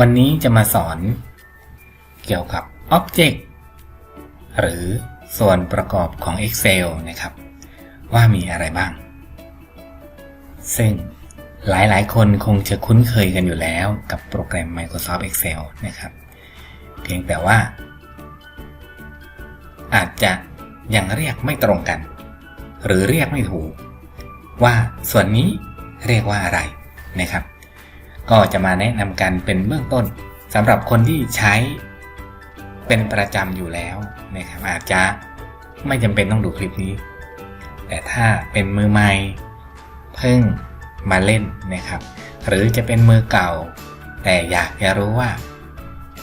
วันนี้จะมาสอน เกี่ยวกับ Object หรือส่วนประกอบของ Excel นะครับ ว่ามีอะไรบ้าง ซึ่งหลายๆ คนคงจะคุ้นเคยกันอยู่แล้วกับโปรแกรม Microsoft Excel นะครับ เพียงแต่ว่า อาจจะยังเรียกไม่ตรงกัน หรือเรียกไม่ถูก ว่าส่วนนี้เรียกว่าอะไรนะครับ ก็จะมาแนะนำกันเป็นเบื้องต้นสำหรับคนที่ใช้เป็นประจำอยู่แล้วนะครับอาจจะไม่จำเป็นต้องดูคลิปนี้ แต่ถ้าเป็นมือใหม่เพิ่งมาเล่นนะครับ หรือจะเป็นมือเก่า แต่อยากจะรู้ว่า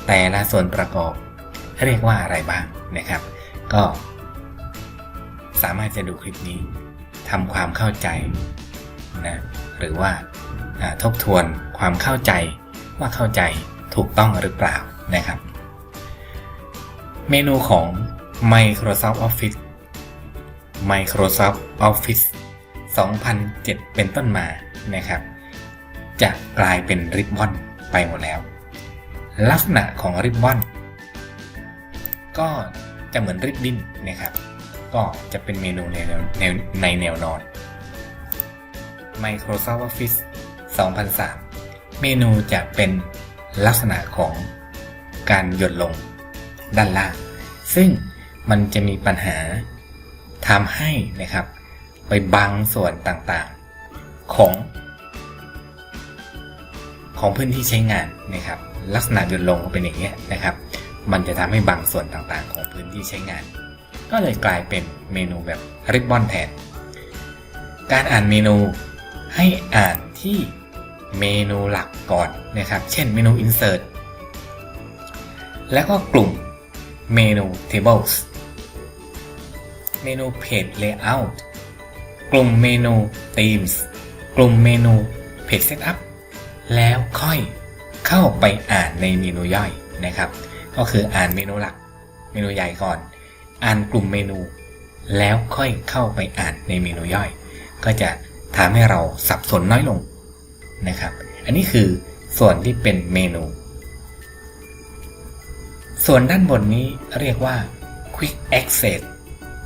แต่ละส่วนประกอบเรียกว่าอะไรบ้างนะครับ ก็ สามารถจะดูคลิปนี้ทำความเข้าใจนะหรือว่าอ่าทบทวน ความเข้าใจว่าเข้าใจถูกต้องหรือเปล่านะครับ เมนูของ Microsoft Office Microsoft Office 2007 เป็นต้นมานะครับ จะกลายเป็นริบบอนไปหมดแล้ว ลักษณะของริบบอนก็จะเหมือนริบบิ้นนะครับ ก็จะเป็นเมนูในแนวในแนวนอน Microsoft Office 2003 เมนูจะเป็นลักษณะของการหยดลงด้านล่าง ซึ่งมันจะมีปัญหาทำให้นะครับ ไปบังส่วนต่างๆของ ของพื้นที่ใช้งานนะครับ ลักษณะหยดลงก็เป็นอย่างเงี้ยนะครับ มันจะทำให้บางส่วนต่างๆ ของพื้นที่ใช้งาน ก็เลยกลายเป็นเมนูแบบริบบอนแทน การอ่านเมนูให้อ่านที่ เมนูหลักก่อนนะครับ เช่นเมนู insert แล้วก็กลุ่มเมนู tables เมนู page layout กลุ่มเมนู themes กลุ่มเมนู page setup แล้วค่อยเข้าไปอ่านในเมนูย่อยนะครับ ก็คืออ่านเมนูหลัก เมนูใหญ่ก่อน อ่านกลุ่มเมนู แล้วค่อยเข้าไปอ่านในเมนูย่อย ก็จะทำให้เราสับสนน้อยลง นะครับ อันนี้คือส่วนที่เป็นเมนู ส่วนด้านบนนี้เรียกว่า Quick Access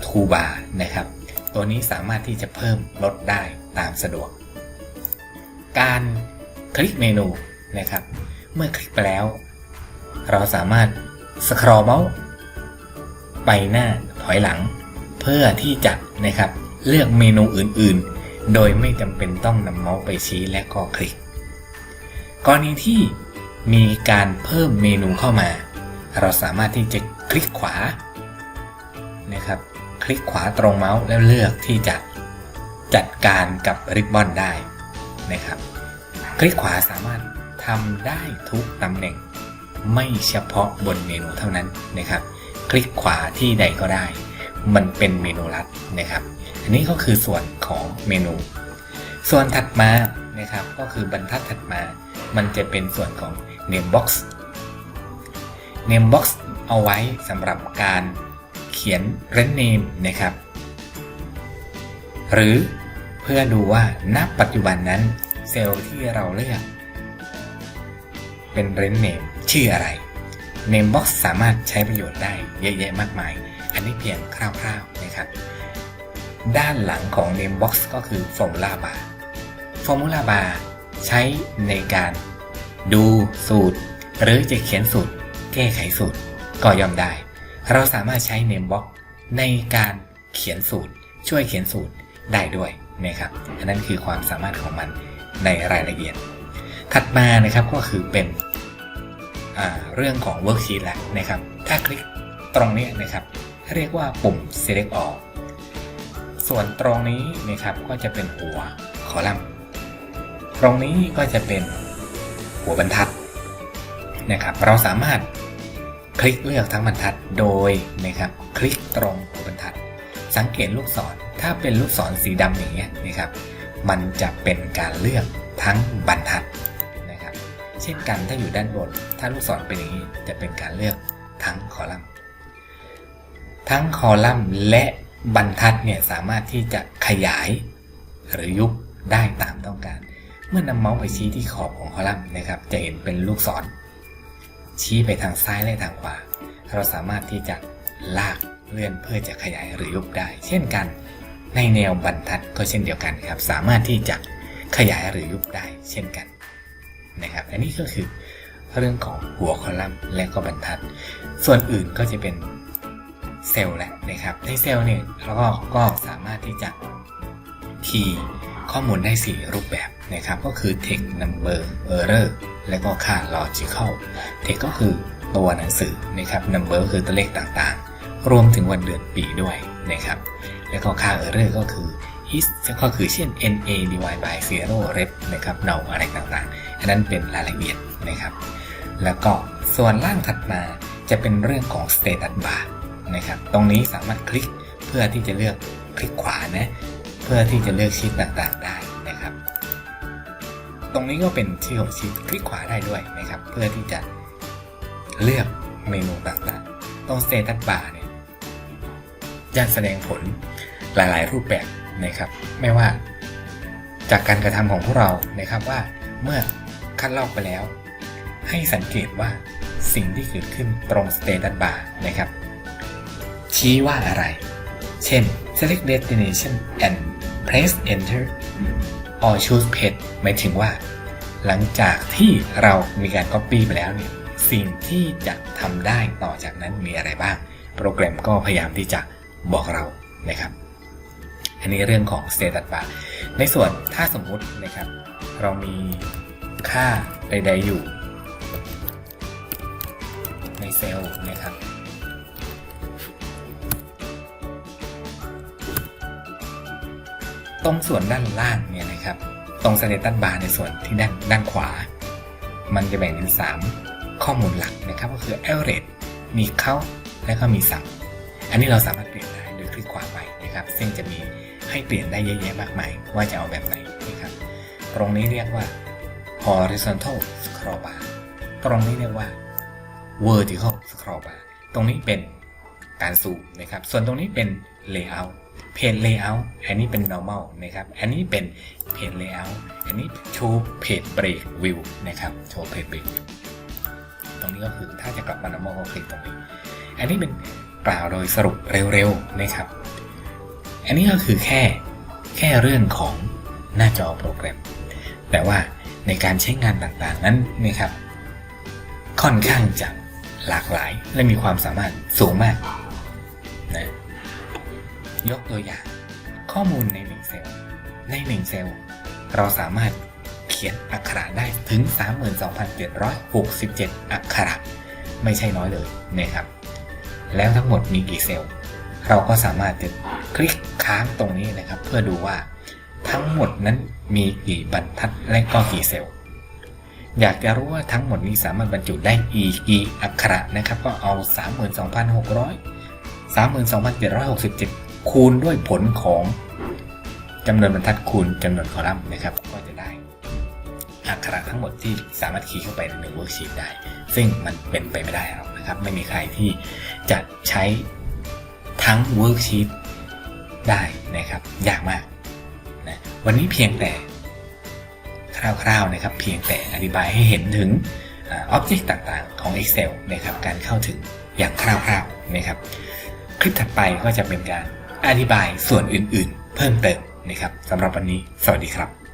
Toolbar นะครับ ตัวนี้สามารถที่จะเพิ่มลดได้ตามสะดวก การคลิกเมนูนะครับ เมื่อคลิกไปแล้ว เราสามารถสครอเมาส์ไปหน้าถอยหลัง เพื่อที่จะนะครับเลือกเมนูอื่น ๆ โดยไม่จำเป็นต้องนำเมาส์ไปชี้และก็คลิก กรณีที่มีการเพิ่มเมนูเข้ามา เราสามารถที่จะคลิกขวานะครับ คลิกขวาตรงเมาส์แล้วเลือกที่จะจัดการกับริบบอนได้นะครับ คลิกขวาสามารถทำได้ทุกตำแหน่ง ไม่เฉพาะบนเมนูเท่านั้นนะครับ คลิกขวาที่ใดก็ได้ มันเป็นเมนูลัดนะครับ อันนี้ก็คือส่วนของเมนู ส่วนถัดมานะครับ ก็คือบรรทัดถัดมา มันจะเป็นส่วนของ name box name box เอาไว้สำหรับการเขียน r e n name นะครับ หรือเพื่อดูว่าณปัจจุบันนั้นเซลล์ที่เราเลือก เป็น r e n name ชื่ออะไร name box สามารถใช้ประโยชน์ได้เยอะแยะมากมาย อันนี้เพียงคร่าวๆนะครับ ด้านหลังของ name box ก็คือ formula bar formula bar ใช้ในการดูสูตร หรือจะเขียนสูตร แก้ไขสูตรก็ย่อมได้ เราสามารถใช้ name box ในการเขียนสูตร ช่วยเขียนสูตรได้ด้วยนะครับ อันนั้นคือความสามารถของมันในรายละเอียด ถัดมานะครับก็คือเป็นเรื่องของ worksheet แล้วนะครับ ถ้าคลิกตรงนี้นะครับ เรียกว่าปุ่ม select all ส่วนตรงนี้นะครับก็จะเป็นหัวคอลัมน์ ตรงนี้ก็จะเป็นหัวบรรทัดนะครับ เราสามารถคลิกเลือกทั้งบรรทัดโดยนะครับคลิกตรงหัวบรรทัด สังเกตลูกศรถ้าเป็นลูกศรสีดำอย่างเงี้ยนะครับ มันจะเป็นการเลือกทั้งบรรทัดนะครับ เช่นกันถ้าอยู่ด้านบน ถ้าลูกศรเป็นอย่างนี้จะเป็นการเลือกทั้งคอลัมน์ ทั้งคอลัมน์และบรรทัดเนี่ยสามารถที่จะขยายหรือยุบได้ตามต้องการ เมื่อนำเมาส์ไปชี้ที่ขอบของคอลัมน์นะครับ จะเห็นเป็นลูกศร ชี้ไปทางซ้ายและทางขวา เราสามารถที่จะลากเลื่อนเพื่อจะขยายหรือยุบได้ เช่นกัน ในแนวบรรทัดก็เช่นเดียวกันครับ สามารถที่จะขยายหรือยุบได้เช่นกันนะครับ อันนี้ก็คือเรื่องของหัวคอลัมน์และก็บรรทัด ส่วนอื่นก็จะเป็น เซลล์แหละนะครับ ในเซลล์เนี่ยเราก็ก็สามารถที่จะคีย์ข้อมูลได้ 4 รูปแบบนะครับ ก็คือ text number error และก็ค่า logical text ก็คือตัวหนังสือนะครับ number ก็คือตัวเลขต่างๆ รวมถึงวันเดือนปีด้วยนะครับ แล้วก็ค่า error ก็คือ is ก็คือเช่น na divide by zero rep นะครับ no อะไรต่างๆ อันนั้นเป็นรายละเอียดนะครับ แล้วก็ส่วนล่างถัดมาจะเป็นเรื่องของ status bar นะครับ ตรงนี้สามารถคลิกเพื่อที่จะเลือกคลิกขวานะเพื่อที่จะเลือกชีตต่างๆได้นะครับ ตรงนี้ก็เป็นชื่อของชีตคลิกขวาได้ด้วยนะครับ เพื่อที่จะเลือกเมนูต่างๆ ตรง status bar เนี่ยจะแสดงผลหลายๆ รูปแบบนะครับ ไม่ว่าจากการกระทำของพวกเรานะครับว่าเมื่อคัดลอกไปแล้ว ให้สังเกตว่าสิ่งที่เกิดขึ้นตรง status bar นะครับ ชี้ว่าอะไร เช่น select destination and press enter or choose page หมายถึงว่า หลังจากที่เรามีการ copy ไปแล้วเนี่ยสิ่งที่จะทำได้ต่อจากนั้นมีอะไรบ้าง โปรแกรมก็พยายามที่จะบอกเรานะครับ อันนี้เรื่องของ status bar ในส่วนถ้าสมมุตินะครับ เรามีค่าใดๆอยู่ ในเซลล์นะครับ ตรงส่วนด้านล่างเนี่ยนะครับตรงสเตตัสบาร์ในส่วนที่ด้านด้านขวา มันจะแบ่งเป็น 3 ข้อมูลหลักนะครับก็คือ average มีเข้าและก็มีสั่งอันนี้เราสามารถเปลี่ยนได้โดยคลิกขวาไปนะครับซึ่งจะมีให้เปลี่ยนได้เยอะแยะมากมาย ว่าจะเอาแบบไหนนะครับตรงนี้เรียกว่า horizontal scroll bar ตรงนี้เรียกว่า vertical scroll bar ตรงนี้เป็นการซูมนะครับส่วนตรงนี้เป็น layout page layout อันนี้เป็น normal นะครับ อันนี้เป็น page layout อันนี้ show page break view นะครับ show page break ตรงนี้ก็คือถ้าจะกลับมา normal ก็คลิกตรงนี้ อันนี้เป็นกล่าวโดยสรุปเร็วๆนะครับ อันนี้ก็คือแค่แค่เรื่องของหน้าจอโปรแกรม แต่ว่าในการใช้งานต่างๆนั้นนะครับ ค่อนข้างจะหลากหลายและมีความสามารถสูงมาก ยกตัวอย่าง ข้อมูลในหนึ่งเซลล์ในหนึ่งเซลล์เราสามารถเขียนอักขระได้ถึง 32,767 อักขระ ไม่ใช่น้อยเลยนะครับ แล้วทั้งหมดมีกี่เซลล์ เราก็สามารถจะคลิกค้างตรงนี้นะครับ เพื่อดูว่าทั้งหมดนั้นมีกี่บรรทัดและก็กี่เซลล์ อยากจะรู้ว่าทั้งหมดนี้สามารถบรรจุได้กี่กี่อักขระนะครับ ก็เอา 32,600 32,767 คูณด้วยผลของจำนวนบรรทัดคูณจำนวนคอลัมน์นะครับ ก็จะได้อักขระทั้งหมดที่สามารถคีย์เข้าไปในหนึ่งเวิร์กชีตได้ ซึ่งมันเป็นไปไม่ได้หรอกนะครับ ไม่มีใครที่จะใช้ทั้งเวิร์กชีตได้นะครับ ยากมากนะวันนี้เพียงแต่คร่าวๆนะครับ เพียงแต่อธิบายให้เห็นถึงอ็อบเจกต์ต่างๆของ Excel นะครับ การเข้าถึงอย่างคร่าวๆนะครับ คลิปถัดไปก็จะเป็นการ อธิบายส่วนอื่นๆ เพิ่มเติมนะครับสำหรับวันนี้ สวัสดีครับ